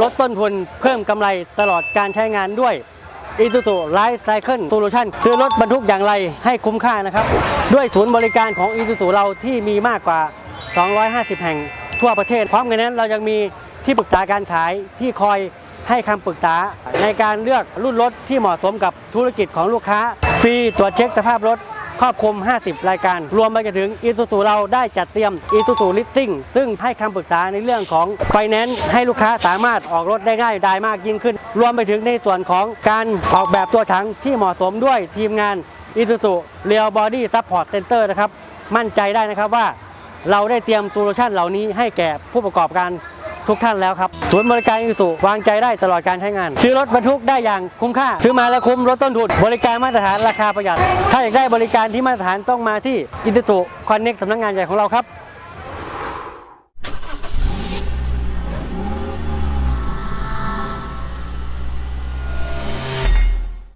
ลดต้นทุนเพิ่มกำไรตลอดการใช้งานด้วยอีซูซูไลฟ์ไซเคิลโซลูชันคือรถบรรทุกอย่างไรให้คุ้มค่านะครับ ด้วยศูนย์บริการของอีซูซูเราที่มีมากกว่า 250 แห่งทั่วประเทศ พร้อมกันนั้นเรายังมีที่ปรึกษาการขายที่คอยให้คำปรึกษาในการเลือกรุ่นรถที่เหมาะสมกับธุรกิจของลูกค้า ฟรีตรวจเช็คสภาพรถ ครอบคลุม 50 รายการ รวมไปจนถึงอีซูซูเราได้จัดเตรียมอีซูซูลิสติ้งซึ่งให้คำปรึกษาในเรื่องของไฟแนนซ์ให้ลูกค้าสามารถออกรถได้ง่ายไดายมากยิ่งขึ้น รวมไปถึงในส่วนของการออกแบบตัวถังที่เหมาะสมด้วยทีมงานอีซูซูเรียลบอดี้ซัพพอร์ตเซ็นเตอร์นะครับมั่นใจได้นะครับว่าเราได้เตรียมโซลูชันเหล่านี้ให้แก่ผู้ประกอบการ ทุกท่านแล้วครับศูนย์บริการอิสุวางใจได้ตลอดการใช้งาน ซื้อรถบรรทุกได้อย่างคุ้มค่า ซื้อมาแล้วคุ้มลดต้นทุนบริการมาตรฐานราคาประหยัด ถ้าอยากได้บริการที่มาตรฐานต้องมาที่อิสุคอนเน็กสำนักงานใหญ่ของเราครับ